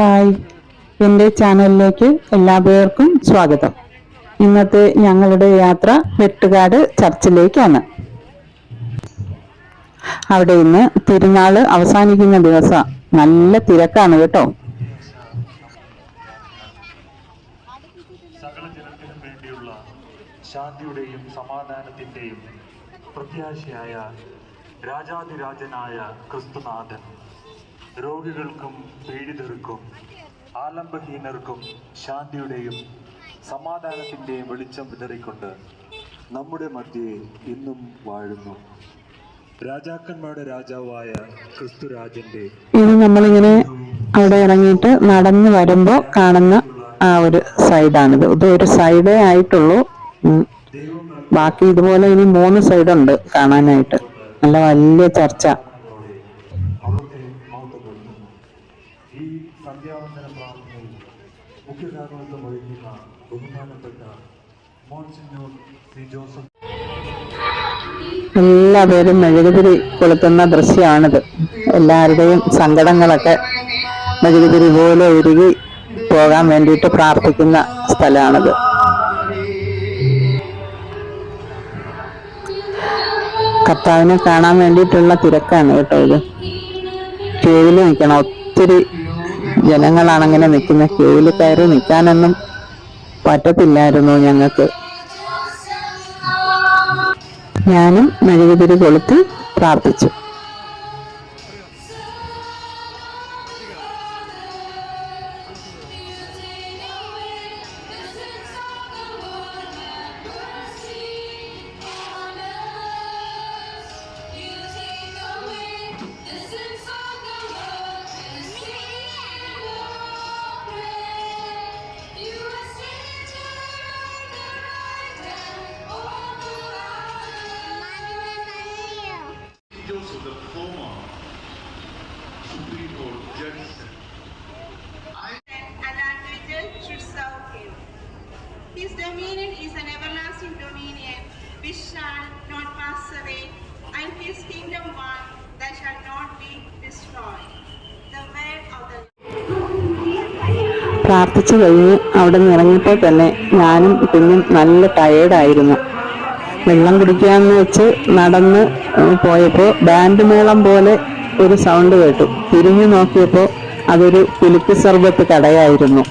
Hi. എന്റെ ചാനലിലേക്ക് എല്ലാവർക്കും സ്വാഗതം. ഇന്നത്തെ ഞങ്ങളുടെ യാത്ര വെട്ടുകാട് ചർച്ചിലേക്കാണ്. അവിടെ ഇന്ന് തിരുനാൾ അവസാനിക്കുന്ന ദിവസം. നല്ല തിരക്കാണ് കേട്ടോ. ശാന്തിയുടെയും സമാധാനത്തിന്റെയും പ്രത്യാശയായ രാജാതിരാജനായ ക്രിസ്തുനാഥൻ. രോഗികൾക്കും പീഡിതർക്കും ആലംബഹീനർക്കും ശാന്തിയുടെയും സമാധാനത്തിന്റെയും വെളിച്ചം വിതറിക്കൊണ്ട് നമ്മുടെ മധ്യേ ഇന്നും വാഴുന്നു. രാജാക്കന്മാരുടെ രാജാവായ ക്രിസ്തുരാജന്റെ ഇനി നമ്മളിങ്ങനെ അവിടെ ഇറങ്ങിയിട്ട് നടന്നു വരുമ്പോ കാണുന്ന ആ ഒരു സൈഡാണിത്. ഇത് ഒരു സൈഡേ ആയിട്ടുള്ളൂ. ബാക്കി ഇതുപോലെ ഇനി മൂന്ന് സൈഡുണ്ട് കാണാനായിട്ട്. നല്ല വലിയ ചർച്ച. എല്ലാവരും മെഴുകുതിരി കൊളുത്തുന്ന ദൃശ്യമാണിത് എല്ലാവരുടെയും സങ്കടങ്ങളൊക്കെ മെഴുകുതിരി പോലെ ഉരുകി പോകാൻ വേണ്ടിയിട്ട് പ്രാർത്ഥിക്കുന്ന സ്ഥലമാണിത്. കർത്താവിനെ കാണാൻ വേണ്ടിയിട്ടുള്ള തിരക്കാണ് കേട്ടോ ഇത്. ക്യൂവിൽ നിൽക്കണം. ഒത്തിരി ജനങ്ങളാണ് അങ്ങനെ നിൽക്കുന്ന ക്യൂവിൽ കയറി നിൽക്കാനൊന്നും പറ്റത്തില്ലായിരുന്നു ഞങ്ങൾക്ക്. ഞാനും മെഴുകുതിരി കൊളുത്തി പ്രാർത്ഥിച്ചു. Supreme I... And advantages should serve him. His dominion is an everlasting dominion which shall not pass away, and his kingdom one that shall not be destroyed. The word of the പ്രാർത്ഥിച്ചു കഴിഞ്ഞ് അവിടെ നിന്ന് ഇറങ്ങിയപ്പോൾ തന്നെ ഞാനും കുഞ്ഞും നല്ല ടയേർഡായിരുന്നു വെള്ളം കുടിക്കാന്ന് വെച്ച് നടന്ന് പോയപ്പോൾ ബാൻഡ് മേളം പോലെ ഒരു സൗണ്ട് കേട്ടു. തിരിഞ്ഞു നോക്കിയപ്പോൾ അതൊരു പുലിക്ക് സർബത്ത് കടയായിരുന്നു.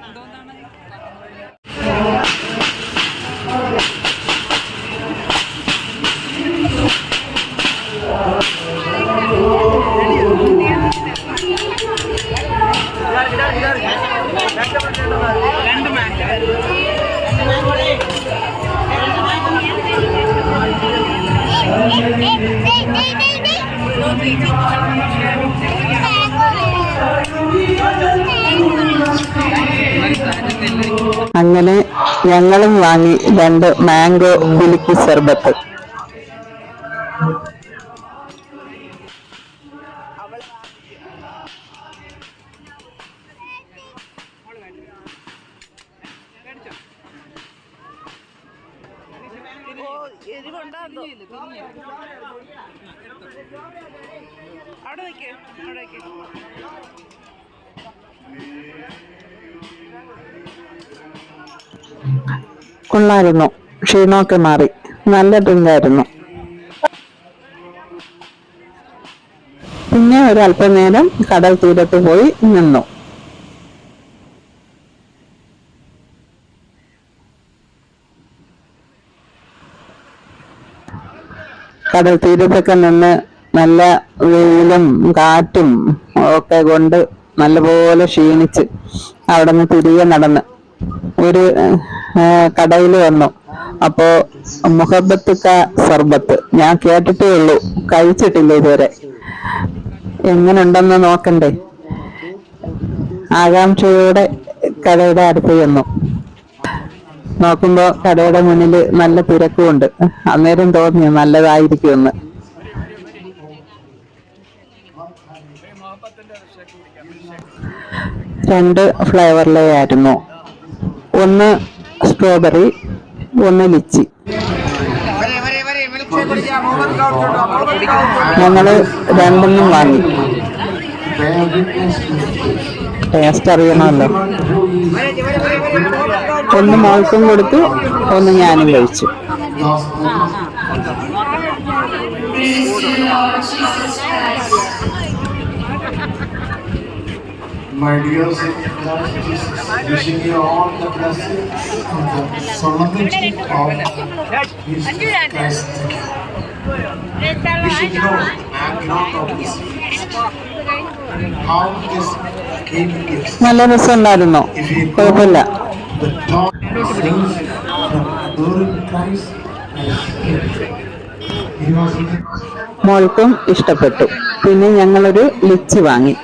Doon naman അങ്ങനെ ഞങ്ങളും വാങ്ങി രണ്ട് മാംഗോ കുലുക്കി സർബത്ത്. കൊള്ളായിരുന്നു. ക്ഷീണമൊക്കെ മാറി. നല്ല ഡ്രിങ്കായിരുന്നു. പിന്നെ ഒരു അല്പനേരം കടൽ തീരത്ത് പോയി നിന്നു. കടൽ തീരത്തൊക്കെ നിന്ന് നല്ല വെയിലും കാറ്റും ഒക്കെ കൊണ്ട് നല്ലപോലെ ക്ഷീണിച്ച് അവിടെ നിന്ന് തിരികെ നടന്ന്. ഒരു കടയിൽ വന്നു. അപ്പോ മുഹബത്ത് സർബത്ത്. ഞാൻ കേട്ടിട്ടേ ഉള്ളൂ. കഴിച്ചിട്ടില്ല ഇതുവരെ. എങ്ങനുണ്ടെന്ന് നോക്കണ്ടേ? ആകാംക്ഷയോടെ കടയുടെ അടുത്ത് ചെന്നു. നോക്കുമ്പോ കടയുടെ മുന്നിൽ നല്ല തിരക്കുമുണ്ട്. അന്നേരം തോന്നി നല്ലതായിരിക്കുമെന്ന്. രണ്ട് ഫ്ലേവറിലേ ആയിരുന്നു. ഒന്ന് സ്ട്രോബെറി ഒന്ന് ലിച്ചി ഞങ്ങൾ രണ്ടെണ്ണം വാങ്ങി. ടേസ്റ്റ് അറിയണമല്ലോ. ഒന്ന് മോൾക്കും കൊടുത്തു ഒന്ന് ഞാനും കഴിച്ചു. My dear Lord Jesus, wishing you all the blessings and the solemnity of Jesus Christ. We should know and not of this feast. How this is. നല്ല രസമുണ്ടായിരുന്നു If you കുഴപ്പമില്ല the talk brings from adoring Christ as king. He was in the മോൾക്കും ഇഷ്ടപ്പെട്ടു പിന്നെ ഞങ്ങളൊരു lychee വാങ്ങി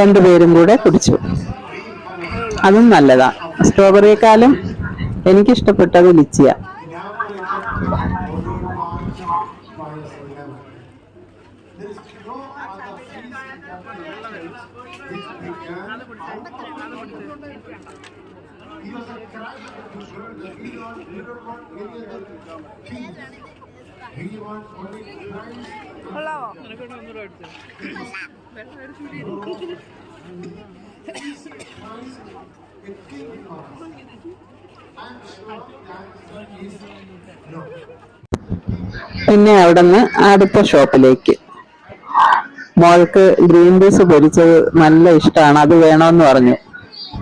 രണ്ടുപേരും കൂടെ കുടിച്ചു. അതും നല്ലതാ. സ്ട്രോബെറിയെക്കാളും എനിക്കിഷ്ടപ്പെട്ടത് ലിച്ചിയ. No. പിന്നെ അവിടുന്ന് അടുത്ത ഷോപ്പിലേക്ക്. മോൾക്ക് ഗ്രീൻ പീസ് പൊരിച്ചത് നല്ല ഇഷ്ടമാണ് അത് വേണമെന്ന് പറഞ്ഞു.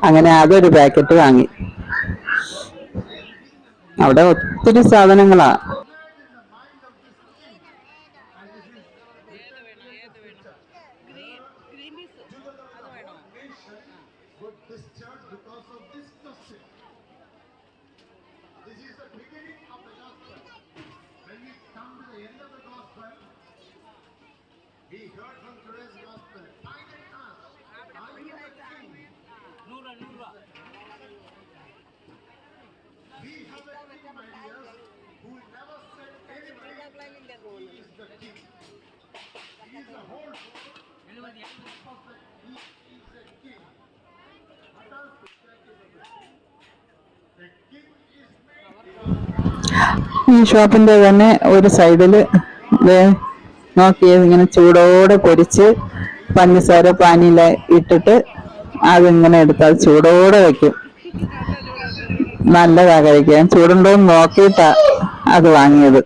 അങ്ങനെ അതൊരു പാക്കറ്റ് വാങ്ങി. അവിടെ ഒത്തിരി സാധനങ്ങളാ. But this church, because of this gospel, this is the beginning of the gospel. When we come to the end of the gospel, we heard from today's gospel. Find it us. Are you the king? We have a king, my dears, ഈ ഷോപ്പിന്റെ തന്നെ ഒരു സൈഡിൽ നോക്കിയത് ഇങ്ങനെ ചൂടോടെ പൊരിച്ച് പഞ്ചസാര പാനിയിൽ ഇട്ടിട്ട് അതിങ്ങനെ എടുത്ത് അത് ചൂടോടെ വയ്ക്കും നല്ലതാ കഴിക്കാൻ. ചൂടുണ്ടോ എന്ന് നോക്കിയിട്ടാ അത് വാങ്ങിയത്.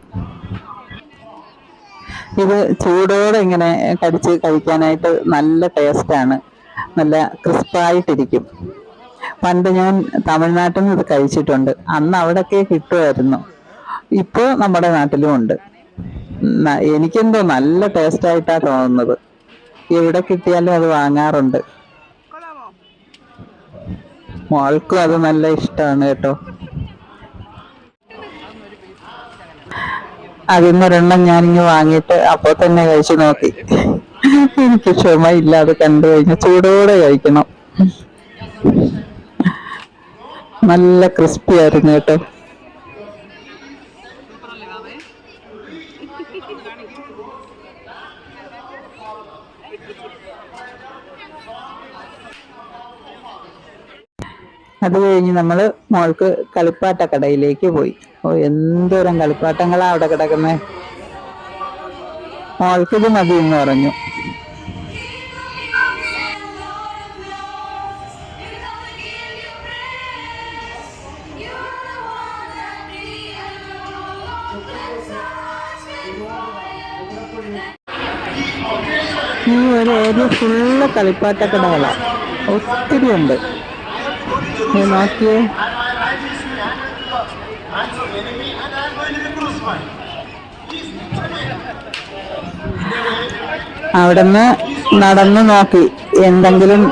ഇത് ചൂടോടെ ഇങ്ങനെ കടിച്ച് കഴിക്കാനായിട്ട് നല്ല ടേസ്റ്റാണ് നല്ല ക്രിസ്പായിട്ടിരിക്കും. പണ്ട് ഞാൻ തമിഴ്നാട്ടിൽ നിന്ന് ഇത് കഴിച്ചിട്ടുണ്ട്. അന്ന് അവിടെയൊക്കെ കിട്ടുമായിരുന്നു. ഇപ്പോൾ നമ്മുടെ നാട്ടിലും ഉണ്ട്. എനിക്കെന്തോ നല്ല ടേസ്റ്റ് ആയിട്ടാ തോന്നുന്നത്. എവിടെ കിട്ടിയാലും അത് വാങ്ങാറുണ്ട്. മോൾക്കും അത് നല്ല ഇഷ്ടമാണ് കേട്ടോ. അതിന്നൊരെണ്ണം ഞാനിങ്ങ് വാങ്ങിയിട്ട് അപ്പോൾ തന്നെ കഴിച്ചു നോക്കി. എനിക്ക് ക്ഷമയില്ല അത് കണ്ടു കഴിഞ്ഞാൽ ചൂടോടെ കഴിക്കണം. നല്ല ക്രിസ്പി ആയിരുന്നു കേട്ടോ. അത് കഴിഞ്ഞ് നമ്മൾ മോൾക്ക് കളിപ്പാട്ട കടയിലേക്ക് പോയി. ഓ എന്തോരം കളിപ്പാട്ടങ്ങളാ അവിടെ കിടക്കുന്നത് മോൾക്കിത് മതി എന്ന് പറഞ്ഞു. ഈ ഒരു ഏരിയ ഫുള്ള് കളിപ്പാട്ട കടകളാണ് ഒത്തിരി ഉണ്ട് നീ നോക്കിയേ അവിടുന്ന് നടന്നു നോക്കി. എന്തെങ്കിലും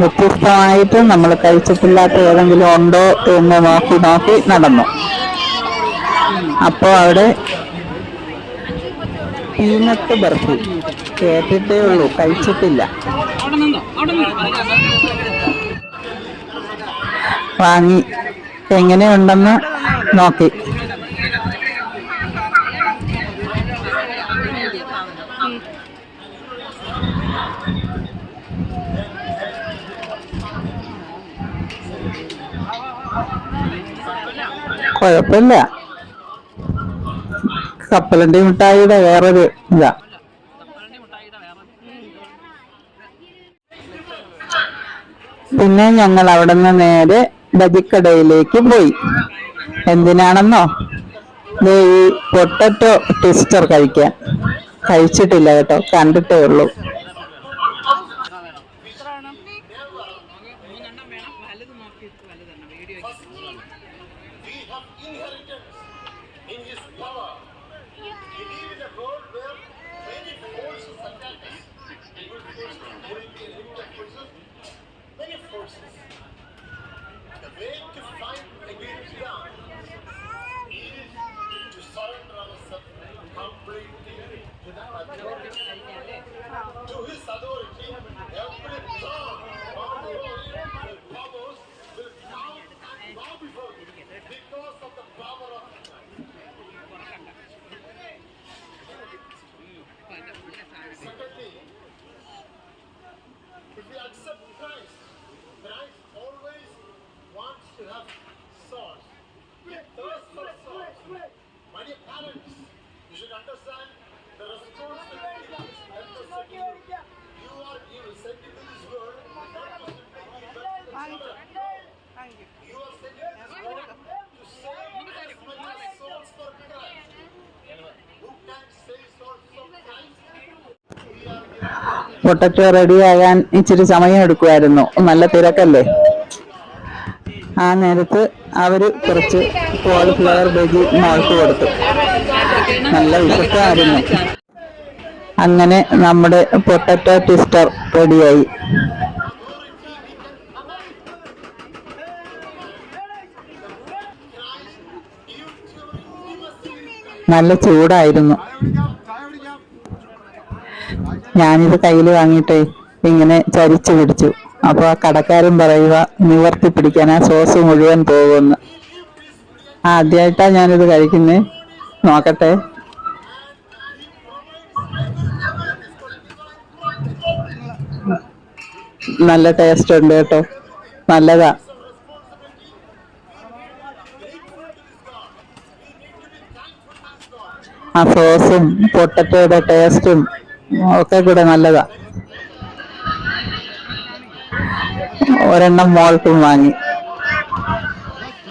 വ്യത്യസ്തമായിട്ട് നമ്മൾ കഴിച്ചിട്ടില്ലാത്ത ഏതെങ്കിലും ഉണ്ടോ എന്ന് നോക്കി നോക്കി നടന്നു. അപ്പോൾ അവിടെ പീനട്ട് ബർഫി കേട്ടിട്ടേ ഉള്ളൂ കഴിച്ചിട്ടില്ല. വാങ്ങി എങ്ങനെയുണ്ടെന്ന് നോക്കി. കുഴപ്പമില്ല. കപ്പലണ്ടി മിഠായിയുടെ വേറൊരു ഇതാ. പിന്നെ ഞങ്ങൾ അവിടെ നിന്ന് നേരെ ബജിക്കടയിലേക്ക് പോയി. എന്തിനാണെന്നോ? ഈ പൊട്ടറ്റോ ട്വിസ്റ്റർ കഴിക്കാൻ. കഴിച്ചിട്ടില്ല കേട്ടോ കണ്ടിട്ടേ ഉള്ളൂ We have inheritance in His power. We live in a world where many forces attack us. Evil forces, European limited forces, many forces. The way to fight against them is to surrender ourselves completely to the authority, to His authority. Every tongue, all the will powers will bow and bow before Him because of the power of Christ. Secondly, if we accept Christ, Christ always wants to have souls. We thirst for souls. My dear parents, you should understand the responsibility entrusted you. Are you sent into this world not to simply give birth to the children. You are sent into this world to save as many souls for Christ. Who can save souls for Christ? Potato റെഡിയാകാൻ ഇച്ചിരി സമയം എടുക്കുമായിരുന്നു നല്ല തിരക്കല്ലേ ആ നേരത്ത് അവർ കുറച്ച് cauliflower bajji മോൾക്ക് കൊടുത്തു. നല്ല വിശപ്പായിരുന്നു അങ്ങനെ നമ്മുടെ പൊട്ടറ്റോ ട്വിസ്റ്റർ റെഡിയായി നല്ല ചൂടായിരുന്നു. ഞാനിത് കയ്യിൽ വാങ്ങിയിട്ടേ ഇങ്ങനെ ചരിച്ചു പിടിച്ചു. അപ്പൊ ആ കടക്കാരൻ പറയുക നിവർത്തി പിടിക്കാൻ ആ സോസ് മുഴുവൻ പോകുമെന്ന് ആദ്യമായിട്ടാ ഞാനിത് കഴിക്കുന്നേ. നോക്കട്ടെ. നല്ല ടേസ്റ്റ് ഉണ്ട് കേട്ടോ. നല്ലതാ. ആ സോസും പൊട്ടറ്റോയുടെ ടേസ്റ്റും ഒക്കെ കൂടെ നല്ലതാ. ഒരെണ്ണം മോൾക്കും വാങ്ങി.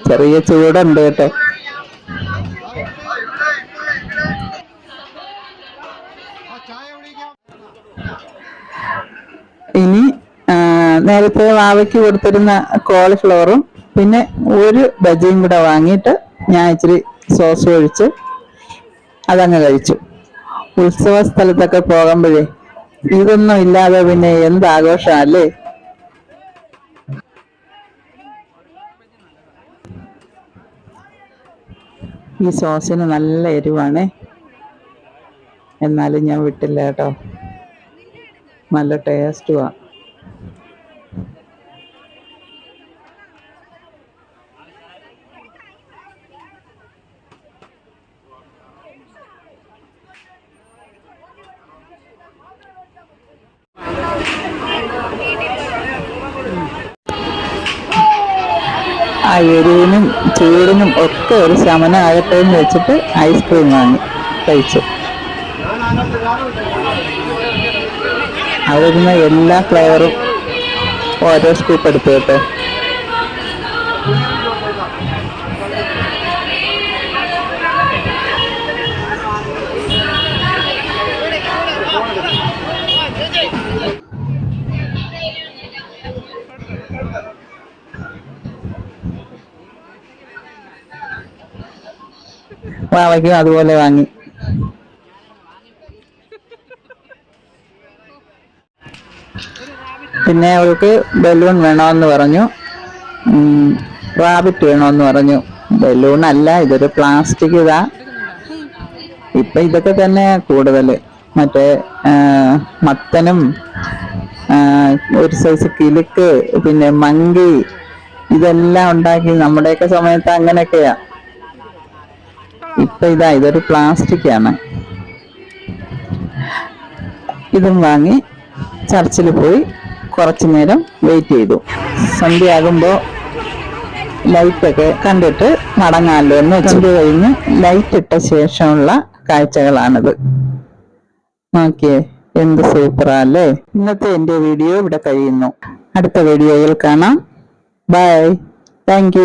ചെറിയ ചൂടുണ്ട് കേട്ടോ. ഇനി നേരത്തെ വാവയ്ക്ക് കൊടുത്തിരുന്ന കോളിഫ്ലവറും പിന്നെ ഒരു ബജിയും കൂടെ വാങ്ങിയിട്ട് ഞാൻ ഇച്ചിരി സോസ് ഒഴിച്ച് അതങ്ങ് കഴിച്ചു. ഉത്സവ സ്ഥലത്തൊക്കെ പോകുമ്പോഴേ ഇതൊന്നും ഇല്ലാതെ പിന്നെ എന്ത് ഈ സോസിന് നല്ല എരിവാണേ. എന്നാലും ഞാൻ വിട്ടില്ല കേട്ടോ. നല്ല ടേസ്റ്റുവാ ഒക്കെ ഒരു ശമനം ആകട്ടെ എന്ന് വെച്ചിട്ട് ഐസ്ക്രീം വാങ്ങി കഴിച്ചു. അവിടുന്ന് എല്ലാ ഫ്ലേവറും ഓരോ സ്കൂപ്പ് എടുത്തു കേട്ടോ. വാവയ്ക്കും അതുപോലെ വാങ്ങി. പിന്നെ അവൾക്ക് ബലൂൺ വേണമെന്ന് പറഞ്ഞു. റാബിറ്റ് വേണമെന്ന് പറഞ്ഞു. ബലൂൺ അല്ല ഇതൊരു പ്ലാസ്റ്റിക് ഇതാ. ഇപ്പൊ ഇതൊക്കെ തന്നെ കൂടുതൽ മറ്റേ മത്തനും ഒരു സൈസ് കിലുക്ക് പിന്നെ മങ്കി ഇതെല്ലാം ഉണ്ടാക്കി നമ്മുടെയൊക്കെ സമയത്ത് അങ്ങനെയൊക്കെയാ. ഇപ്പൊ ഇതാ ഇതൊരു പ്ലാസ്റ്റിക് ആണ്. ഇതും വാങ്ങി ചർച്ചിൽ പോയി കുറച്ചു നേരം വെയിറ്റ് ചെയ്തു. സന്ധ്യയാകുമ്പോൾ ലൈറ്റൊക്കെ കണ്ടിട്ട് മടങ്ങാമല്ലോ എന്ന് വെച്ചിട്ട് കഴിഞ്ഞ് ലൈറ്റ് ഇട്ട ശേഷമുള്ള കാഴ്ചകളാണിത്. നോക്കിയേ എന്ത് സൂപ്പറല്ലേ ഇന്നത്തെ എന്റെ വീഡിയോ ഇവിടെ കഴിയുന്നു. അടുത്ത വീഡിയോയിൽ കാണാം. Bye thank